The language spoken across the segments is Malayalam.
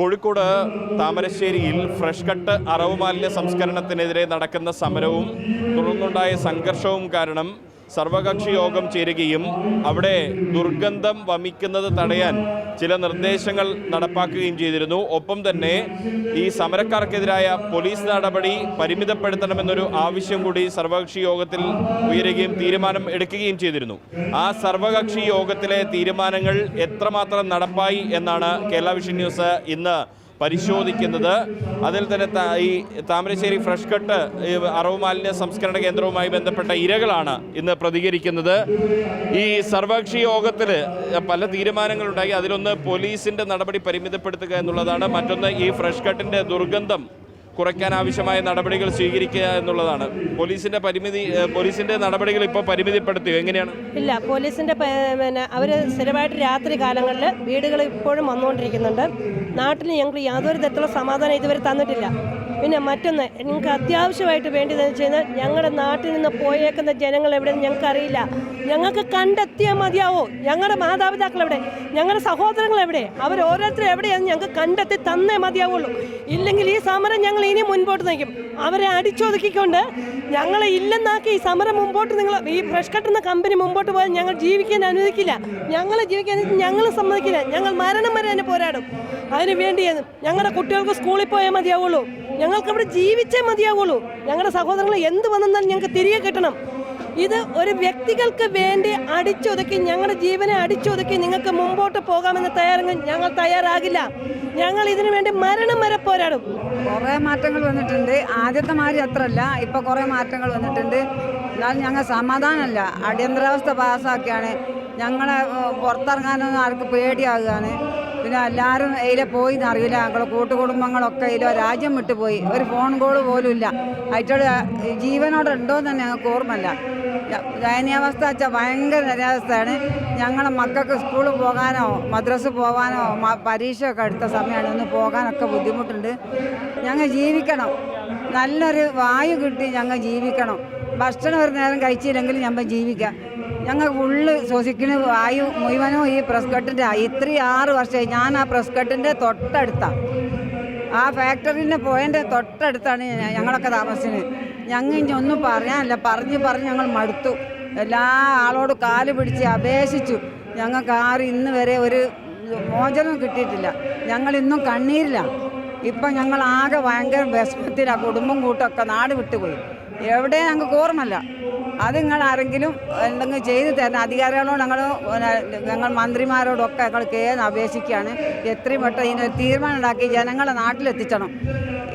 കോഴിക്കോട് താമരശ്ശേരിയിൽ ഫ്രഷ് കട്ട് അറവ് മാലിന്യ സംസ്കരണത്തിനെതിരെ നടക്കുന്ന സമരവും തുടർന്നുണ്ടായ സംഘർഷവും കാരണം സർവകക്ഷി യോഗം ചേരുകയും അവിടെ ദുർഗന്ധം വമിക്കുന്നത് തടയാൻ ചില നിർദ്ദേശങ്ങൾ നടപ്പാക്കുകയും ചെയ്തിരുന്നു. ഒപ്പം തന്നെ ഈ സമരക്കാർക്കെതിരായ പോലീസ് നടപടി പരിമിതപ്പെടുത്തണമെന്നൊരു ആവശ്യം കൂടി സർവകക്ഷി യോഗത്തിൽ ഉയരുകയും തീരുമാനം എടുക്കുകയും ചെയ്തിരുന്നു. ആ സർവകക്ഷി യോഗത്തിലെ തീരുമാനങ്ങൾ എത്രമാത്രം നടപ്പായി എന്നാണ് കേരള വിഷൻ ന്യൂസ് ഇന്ന് പരിശോധിക്കുന്നത്. അതിൽ തന്നെ ഈ താമരശ്ശേരി ഫ്രഷ് കട്ട് അറവ് മാലിന്യ സംസ്കരണ കേന്ദ്രവുമായി ബന്ധപ്പെട്ട ഇരകളാണ് ഇന്ന് പ്രതികരിക്കുന്നത്. ഈ സർവകക്ഷി യോഗത്തിൽ പല തീരുമാനങ്ങളുണ്ടായി. അതിലൊന്ന് പോലീസിന്റെ നടപടി പരിമിതപ്പെടുത്തുക എന്നുള്ളതാണ്. മറ്റൊന്ന് ഈ ഫ്രഷ് കട്ടിന്റെ ദുർഗന്ധം കുറയ്ക്കാൻ ആവശ്യമായ നടപടികൾ സ്വീകരിക്കുക എന്നുള്ളതാണ്. പോലീസിന്റെ പരിമിതി പോലീസിന്റെ നടപടികൾ ഇപ്പോൾ പരിമിതിപ്പെടുത്തി എങ്ങനെയാണ്? ഇല്ല പോലീസിന്റെ പിന്നെ അവർ സ്ഥിരമായിട്ട് രാത്രി കാലങ്ങളിൽ വീടുകൾ ഇപ്പോഴും വന്നുകൊണ്ടിരിക്കുന്നുണ്ട്. നാട്ടിൽ ഞങ്ങൾക്ക് യാതൊരു തരത്തിലുള്ള സമാധാനം ഇതുവരെ തന്നിട്ടില്ല. പിന്നെ മറ്റൊന്ന് ഞങ്ങൾക്ക് അത്യാവശ്യമായിട്ട് വേണ്ടതെന്ന് വെച്ച് കഴിഞ്ഞാൽ ഞങ്ങളുടെ നാട്ടിൽ നിന്ന് പോയേക്കുന്ന ജനങ്ങൾ എവിടെയെന്ന് ഞങ്ങൾക്ക് അറിയില്ല ഞങ്ങൾക്ക് കണ്ടെത്തിയാൽ മതിയാവോ? ഞങ്ങളുടെ മാതാപിതാക്കൾ എവിടെ? ഞങ്ങളുടെ സഹോദരങ്ങൾ എവിടെ? അവർ ഓരോരുത്തരും എവിടെയാണെന്ന് ഞങ്ങൾക്ക് കണ്ടെത്തി തന്നേ മതിയാവുള്ളൂ. ഇല്ലെങ്കിൽ ഈ സമരം ഞങ്ങൾ ഇനി മുൻപോട്ട് നയിക്കും. അവരെ അടിച്ചൊതുക്കിക്കൊണ്ട് ഞങ്ങളെ ഇല്ലെന്നാക്കി ഈ സമരം മുമ്പോട്ട് നിങ്ങൾ ഈ ഫ്രഷ് കട്ടുന്ന കമ്പനി മുമ്പോട്ട് പോയാൽ ഞങ്ങൾ ജീവിക്കാൻ അനുവദിക്കില്ല. ഞങ്ങൾ ജീവിക്കാൻ ഞങ്ങൾ സമ്മതിക്കില്ല. ഞങ്ങൾ മരണം വരെ തന്നെ പോരാടും. അതിനു വേണ്ടിയാണ് ഞങ്ങളുടെ കുട്ടികൾക്ക് സ്കൂളിൽ പോയാൽ മതിയാവുള്ളൂ. ഞങ്ങൾക്ക് അവിടെ ജീവിച്ചേ മതിയാവുള്ളൂ. ഞങ്ങളുടെ സഹോദരങ്ങൾ എന്ത് വന്നെന്നാൽ ഞങ്ങൾക്ക് തിരികെ കിട്ടണം. ഇത് ഒരു വ്യക്തികൾക്ക് വേണ്ടി അടിച്ചൊതുക്കി ഞങ്ങളുടെ ജീവനെ അടിച്ചൊതുക്കി നിങ്ങൾക്ക് മുമ്പോട്ട് പോകാമെന്ന് തയ്യാറെങ്കിൽ ഞങ്ങൾ തയ്യാറാകില്ല. ഞങ്ങൾ ഇതിനു വേണ്ടി മരണം വരെ പോരാടും. കുറേ മാറ്റങ്ങൾ വന്നിട്ടുണ്ട്. ആദ്യത്തെ മാതിരി അത്രല്ല. ഇപ്പോൾ കുറേ മാറ്റങ്ങൾ വന്നിട്ടുണ്ട്. എന്നാലും ഞങ്ങൾ സമാധാനമല്ല. അടിയന്തരാവസ്ഥ പാസ്സാക്കിയാണ് ഞങ്ങളെ പുറത്തിറങ്ങാനൊന്നും ആർക്ക് പേടിയാകുകയാണ്. പിന്നെ എല്ലാവരും അതിലെ പോയി എന്നറിയില്ല ഞങ്ങളെ കൂട്ടുകുടുംബങ്ങളൊക്കെ അതിലോ രാജ്യം വിട്ടുപോയി ഒരു ഫോൺ കോൾ പോലും ഇല്ല. അയച്ചോട് ജീവനോടെ ഉണ്ടോ എന്ന് തന്നെ ഞങ്ങൾക്ക് ഓർമ്മല്ല ദയനീയാവസ്ഥ വെച്ചാൽ ഭയങ്കര നിരാവസ്ഥയാണ് ഞങ്ങളെ മക്കൾക്ക് സ്കൂളിൽ പോകാനോ മദ്രസ് പോകാനോ പരീക്ഷയൊക്കെ അടുത്ത സമയമാണ് ഒന്ന് പോകാനൊക്കെ ബുദ്ധിമുട്ടുണ്ട്. ഞങ്ങൾ ജീവിക്കണം. നല്ലൊരു വായു കിട്ടി ഞങ്ങൾ ജീവിക്കണം. ഭക്ഷണം ഒരു നേരം കഴിച്ചില്ലെങ്കിൽ ഞമ്മ ജീവിക്കാം. ഞങ്ങൾ ഉള്ളു ശ്വസിക്കുന്ന വായു മുഴുവനും ഈ പ്രസ് കട്ടിന്റെ ഇത്രയും ആറ് വർഷമായി ഞാൻ ആ പ്രസ് കട്ടിന്റെ തൊട്ടടുത്താണ്. ആ ഫാക്ടറിന്റെ പോയതിന്റെ തൊട്ടടുത്താണ് ഞങ്ങളൊക്കെ താമസിച്ചത് ഞങ്ങൾ ഇനി ഒന്നും പറയാനില്ല. പറഞ്ഞ് പറഞ്ഞ് ഞങ്ങൾ മടുത്തു. എല്ലാ ആളോട് കാൽ പിടിച്ച് അപേക്ഷിച്ചു. ഞങ്ങൾക്ക് ആരും ഇന്ന് വരെ ഒരു മോചനം കിട്ടിയിട്ടില്ല. ഞങ്ങൾ ഇന്നും കണ്ണീരിലാണ്. ഇപ്പം ഞങ്ങൾ ആകെ ഭയങ്കര വിഷമത്തിലാണ്. കുടുംബം കൂട്ടമൊക്കെ നാട് വിട്ടുപോയി. എവിടെ ഞങ്ങൾക്ക് ഓർമ്മല്ല അത് നിങ്ങൾ ആരെങ്കിലും എന്തെങ്കിലും ചെയ്തു തരണം. അധികാരികളോട് ഞങ്ങൾ ഞങ്ങൾ മന്ത്രിമാരോടൊക്കെ ഞങ്ങൾ കേന്ന് അപേക്ഷിക്കുകയാണ്. എത്രയും പെട്ടെന്ന് ഇതിനൊരു തീരുമാനം ഉണ്ടാക്കി ജനങ്ങളെ നാട്ടിലെത്തിച്ചണം.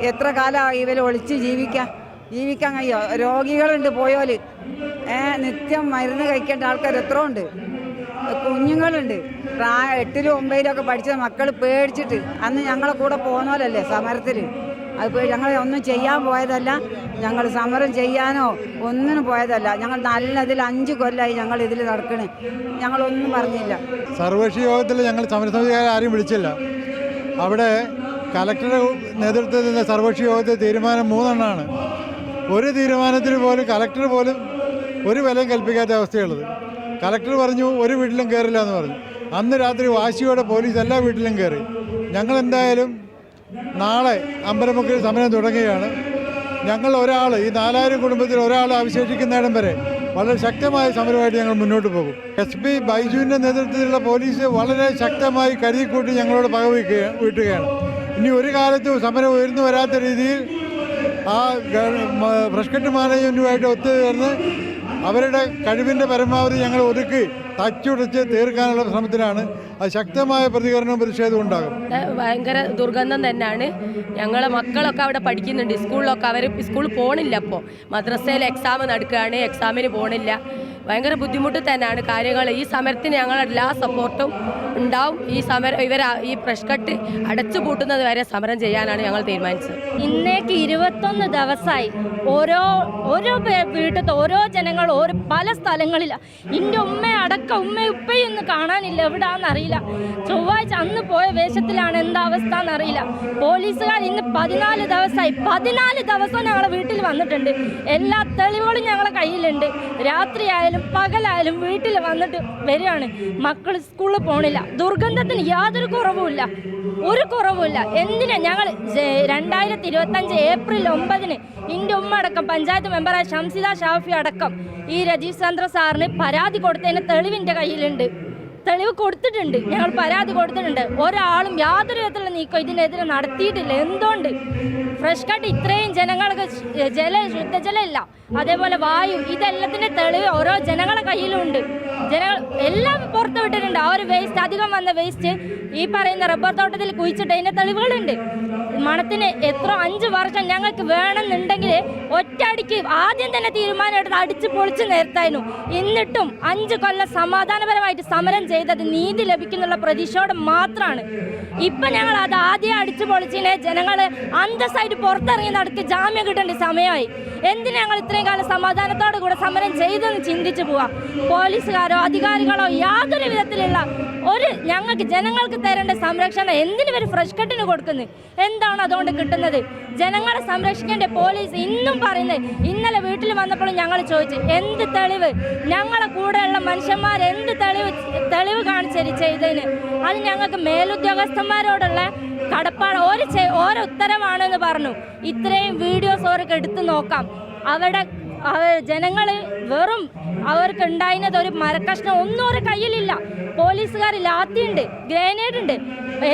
എത്ര കാലമായി ഇവർ ഒളിച്ച് ജീവിക്കാം ജീവിക്കാൻ കഴിയോ? രോഗികളുണ്ട് പോയോൽ. നിത്യം മരുന്ന് കഴിക്കേണ്ട ആൾക്കാർ എത്ര ഉണ്ട്. കുഞ്ഞുങ്ങളുണ്ട്. പ്രായ എട്ടിലും ഒമ്പതിലും ഒക്കെ പഠിച്ച മക്കൾ പേടിച്ചിട്ട് അന്ന് ഞങ്ങളെ കൂടെ പോകുന്നവരല്ലേ സമരത്തിൽ അത് ഞങ്ങൾ ഒന്നും ചെയ്യാൻ പോയതല്ല. ഞങ്ങൾ സമരം ചെയ്യാനോ ഒന്നിനും പോയതല്ല. ഞങ്ങൾ നല്ലതിൽ അഞ്ച് കൊല്ലമായി ഞങ്ങൾ ഇതിൽ നടക്കണേ. ഞങ്ങളൊന്നും പറഞ്ഞില്ല. സർവകക്ഷി യോഗത്തിൽ ഞങ്ങൾ സമരസമിതിക്കാരെ ആരും വിളിച്ചില്ല. അവിടെ കലക്ടറുടെ നേതൃത്വത്തിൽ നിന്ന് സർവകക്ഷി യോഗത്തിൽ തീരുമാനം മൂന്നെണ്ണമാണ് ഒരു തീരുമാനത്തിന് പോലും കലക്ടർ പോലും ഒരു വിലയും കൽപ്പിക്കാത്ത അവസ്ഥയുള്ളത്. കലക്ടർ പറഞ്ഞു ഒരു വീട്ടിലും കയറില്ല എന്ന് പറഞ്ഞു. അന്ന് രാത്രി വാശിയോടെ പോലീസ് എല്ലാ വീട്ടിലും കയറി ഞങ്ങൾ എന്തായാലും നാളെ അമ്പലമുക്കിൽ സമരം തുടങ്ങുകയാണ്. ഞങ്ങൾ ഒരാൾ ഈ നാലായിരം കുടുംബത്തിൽ ഒരാൾ അവശേഷിക്കുന്നിടം വരെ വളരെ ശക്തമായ സമരമായിട്ട് ഞങ്ങൾ മുന്നോട്ട് പോകും. എസ് പി ബൈജുവിന്റെ നേതൃത്വത്തിലുള്ള പോലീസ് വളരെ ശക്തമായി കരുതിക്കൂട്ടി ഞങ്ങളോട് പകവയ്ക്കുക വീട്ടുകയാണ്. ഇനി ഒരു കാലത്തും സമരം ഉയർന്നു വരാത്ത രീതിയിൽ ആ ഗവ- മ- ഫ്രഷ് കട്ട് മാനേജ്മെന്റുമായിട്ട് ഒത്തുചേർന്ന് അവരുടെ കഴിവിന്റെ പരമാവധി ഞങ്ങൾ ഒതുക്കി തച്ചുടച്ച് തീർക്കാനുള്ള ശ്രമത്തിലാണ് അത് ശക്തമായ പ്രതികരണവും പ്രതിഷേധവും ഉണ്ടാകും. ഭയങ്കര ദുർഗന്ധം തന്നെയാണ്. ഞങ്ങളെ മക്കളൊക്കെ അവിടെ പഠിക്കുന്നുണ്ട്. സ്കൂളിലൊക്കെ അവർ സ്കൂളിൽ പോണില്ല അപ്പോൾ മദ്രസയിൽ എക്സാം നടക്കുകയാണ്. എക്സാമിന് പോണില്ല. ഭയങ്കര ബുദ്ധിമുട്ട് തന്നെയാണ്. കാര്യങ്ങൾ ഈ സമരത്തിന് ഞങ്ങൾ എല്ലാ സപ്പോർട്ടും ഉണ്ടാവും. ഈ സമരം ഇവർ ഈ പ്രഷ് കട്ട് അടച്ചു പൂട്ടുന്നത് വരെ സമരം ചെയ്യാനാണ് ഞങ്ങൾ തീരുമാനിച്ചത്. ഇന്നേക്ക് ഇരുപത്തൊന്ന് ദിവസമായി ഓരോ ഓരോ വീട്ടിലത്തെ ഓരോ ജനങ്ങൾ ഓരോ പല സ്ഥലങ്ങളിലാണ് എന്റെ ഉമ്മ അടക്കം ഉമ്മ ഉപ്പയും ഒന്ന് കാണാനില്ല. എവിടാന്നറിയില്ല ചൊവ്വാഴ്ച അന്ന് പോയ വേഷത്തിലാണ് എന്താ അവസ്ഥ എന്നറിയില്ല പോലീസുകാർ ഇന്ന് പതിനാല് ദിവസമായി പതിനാല് ദിവസം ഞങ്ങളെ വീട്ടിൽ വന്നിട്ടുണ്ട്. എല്ലാ തെളിവുകളും ഞങ്ങളുടെ കയ്യിലുണ്ട്. രാത്രിയായാലും പകലായാലും വീട്ടിൽ വന്നിട്ട് വരികയാണ്. മക്കൾ സ്കൂളിൽ പോണില്ല. ദുർഗന്ധത്തിന് യാതൊരു കുറവുമില്ല ഒരു കുറവുമില്ല എന്തിനാ ഞങ്ങൾ രണ്ടായിരത്തി ഇരുപത്തഞ്ച് ഏപ്രിൽ ഒമ്പതിന് എന്റെ ഉമ്മ അടക്കം പഞ്ചായത്ത് മെമ്പറായ ഷംസിദ ഷാഫി അടക്കം ഈ രജീവ് ചന്ദ്ര സാറിന് പരാതി കൊടുത്തതിന് തെളിവിന്റെ കയ്യിലുണ്ട്. തെളിവ് കൊടുത്തിട്ടുണ്ട്. ഞങ്ങൾ പരാതി കൊടുത്തിട്ടുണ്ട്. ഒരാളും യാതൊരു വിധത്തിലുള്ള നീക്കം ഇതിനെതിരെ നടത്തിയിട്ടില്ല. എന്തുകൊണ്ട്? ഫ്രഷ് കട്ട് ഇത്രയും ജനങ്ങൾക്ക് ജല ശുദ്ധജലം ഇല്ല അതേപോലെ വായു ഇതെല്ലാത്തിന്റെ തെളിവ് ഓരോ ജനങ്ങളുടെ കയ്യിലുണ്ട്. ജനങ്ങൾ എല്ലാം പുറത്തു വിട്ടിട്ടുണ്ട്. ആ ഒരു വേസ്റ്റ് അധികം വന്ന വേസ്റ്റ് ഈ പറയുന്ന റബ്ബർ തോട്ടത്തിൽ കുഴിച്ചിട്ട് അതിന്റെ തെളിവുകളുണ്ട്. മണത്തിന് എത്ര അഞ്ച് വർഷം ഞങ്ങൾക്ക് വേണമെന്നുണ്ടെങ്കിൽ ഒറ്റയടിക്ക് ആദ്യം തന്നെ തീരുമാനം എടുത്ത് അടിച്ച് പൊളിച്ച് നേരത്തായിരുന്നു എന്നിട്ടും അഞ്ച് കൊല്ലം സമാധാനപരമായിട്ട് സമരം ചെയ്തത് നീതി ലഭിക്കുന്നുള്ള പ്രതീക്ഷയോടെ മാത്രമാണ്. ഇപ്പം ഞങ്ങൾ അത് ആദ്യം അടിച്ചു പൊളിച്ചിനെ ജനങ്ങൾ അന്തസ്സായിട്ട് പുറത്തിറങ്ങി നടക്ക് ജാമ്യം കിട്ടേണ്ട സമയമായി. എന്തിനാ ഞങ്ങൾ ഇത്രയും കാലം സമാധാനത്തോടെ കൂടെ സമരം ചെയ്തെന്ന് ചിന്തിച്ചു പോവാ. പോലീസുകാരോ അധികാരികളോ യാതൊരു വിധത്തിലുള്ള ഒരു ഞങ്ങൾക്ക് ജനങ്ങൾക്ക് തരേണ്ട സംരക്ഷണം എന്തിനു ഇവർ ഫ്രഷ് കട്ടിന് കൊടുക്കുന്നത് എന്താണ് അതുകൊണ്ട് കിട്ടുന്നത്? ജനങ്ങളെ സംരക്ഷിക്കേണ്ട പോലീസ് ഇന്നും പറയുന്നത് ഇന്നലെ വീട്ടിൽ വന്നപ്പോൾ ഞങ്ങൾ ചോദിച്ചു എന്ത് തെളിവ്? ഞങ്ങളെ കൂടെയുള്ള മനുഷ്യന്മാർ എന്ത് തെളിവ് തെളിവ് കാണിച്ചരിച്ച ചെയ്തതിന്? അത് ഞങ്ങൾക്ക് മേലുദ്യോഗസ്ഥന്മാരോടുള്ള കടപ്പാട് ഒരു ഓരോ ഉത്തരവാണെന്ന് പറഞ്ഞു. ഇത്രയും വീഡിയോസ് അവർക്ക് എടുത്തു നോക്കാം. അവിടെ ജനങ്ങൾ വെറും അവർക്ക് ഉണ്ടായിരുന്നത് ഒരു മരക്കഷ്ണം ഒന്നും ഒരു കയ്യിലില്ല. പോലീസുകാർ ലാത്തിയുണ്ട് ഗ്രനേഡ് ഉണ്ട്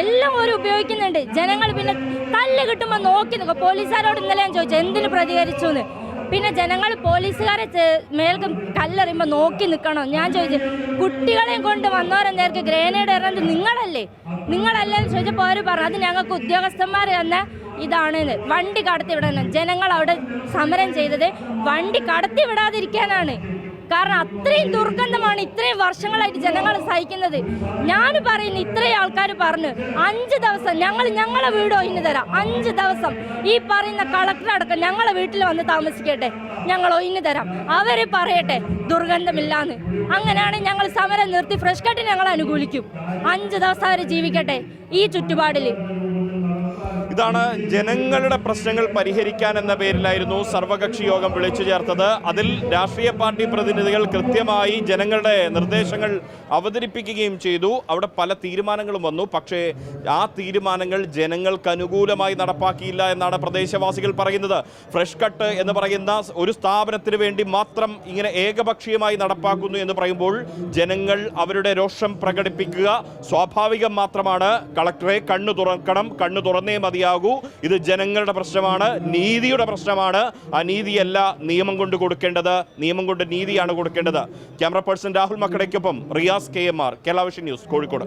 എല്ലാം ഒരു ഉപയോഗിക്കുന്നുണ്ട്. ജനങ്ങൾ പിന്നെ തല്ല് കിട്ടുമ്പോൾ നോക്കി നിൽക്കും. പോലീസുകാരോട് ഇന്നലെ ഞാൻ ചോദിച്ചു എന്തിനു പ്രതികരിച്ചു എന്ന് പിന്നെ ജനങ്ങൾ പോലീസുകാരെ മേൽക്ക് കല്ലെറിയുമ്പോൾ നോക്കി നിൽക്കണോ? ഞാൻ ചോദിച്ചു കുട്ടികളെയും കൊണ്ട് വന്നവരെ നേർക്ക് ഗ്രനേഡ് എറിഞ്ഞത് നിങ്ങളല്ലേ? നിങ്ങളല്ലേ ചോദിച്ചപ്പോൾ അവർ പറഞ്ഞു അത് ഞങ്ങൾക്ക് ഉദ്യോഗസ്ഥന്മാർ തന്ന ഇതാണെന്ന്. വണ്ടി കടത്തി ജനങ്ങൾ അവിടെ സമരം ചെയ്തത് വണ്ടി കടത്തി വിടാതിരിക്കാനാണ് കാരണം അത്രയും ദുർഗന്ധമാണ് ഇത്രയും വർഷങ്ങളായിട്ട് ജനങ്ങൾ സഹിക്കുന്നത്. ഞാൻ പറയുന്ന ഇത്രയും ആൾക്കാർ പറഞ്ഞു അഞ്ച് ദിവസം ഞങ്ങൾ ഞങ്ങളെ വീട് ഒഴിഞ്ഞു തരാം. അഞ്ച് ദിവസം ഈ പറയുന്ന കളക്ടർ അടക്കം ഞങ്ങളെ വീട്ടിൽ വന്ന് താമസിക്കട്ടെ. ഞങ്ങൾ ഒഴിഞ്ഞു തരാം. അവർ പറയട്ടെ ദുർഗന്ധമില്ലാന്ന്. അങ്ങനെയാണ് ഞങ്ങൾ സമരം നിർത്തി. ഫ്രഷ് കട്ടിന് ഞങ്ങൾ അനുകൂലിക്കും. അഞ്ച് ദിവസം അവർ ജീവിക്കട്ടെ ഈ ചുറ്റുപാടിൽ ഇതാണ് ജനങ്ങളുടെ പ്രശ്നങ്ങൾ പരിഹരിക്കാൻ എന്ന പേരിലായിരുന്നു സർവകക്ഷി യോഗം വിളിച്ചു ചേർത്തത്. അതിൽ രാഷ്ട്രീയ പാർട്ടി പ്രതിനിധികൾ കൃത്യമായി ജനങ്ങളുടെ നിർദ്ദേശങ്ങൾ അവതരിപ്പിക്കുകയും ചെയ്തു. അവിടെ പല തീരുമാനങ്ങളും വന്നു. പക്ഷേ ആ തീരുമാനങ്ങൾ ജനങ്ങൾക്ക് അനുകൂലമായി നടപ്പാക്കിയില്ല എന്നാണ് പ്രദേശവാസികൾ പറയുന്നത്. ഫ്രഷ് കട്ട് എന്ന് പറയുന്ന ഒരു സ്ഥാപനത്തിന് വേണ്ടി മാത്രം ഇങ്ങനെ ഏകപക്ഷീയമായി നടപ്പാക്കുന്നു എന്ന് പറയുമ്പോൾ ജനങ്ങൾ അവരുടെ രോഷം പ്രകടിപ്പിക്കുക സ്വാഭാവികം മാത്രമാണ്. കളക്ടറെ കണ്ണു തുറക്കണം കണ്ണു തുറന്നേ മതിയാകൂ ഇത് ജനങ്ങളുടെ പ്രശ്നമാണ് നീതിയുടെ പ്രശ്നമാണ്. ആ നീതിയല്ല നിയമം കൊണ്ട് കൊടുക്കേണ്ടത്. നിയമം കൊണ്ട് നീതിയാണ് കൊടുക്കേണ്ടത്. Camera person Rahul മക്കടയ്ക്കൊപ്പം Riyas K M R. Kerala news Kozhikode.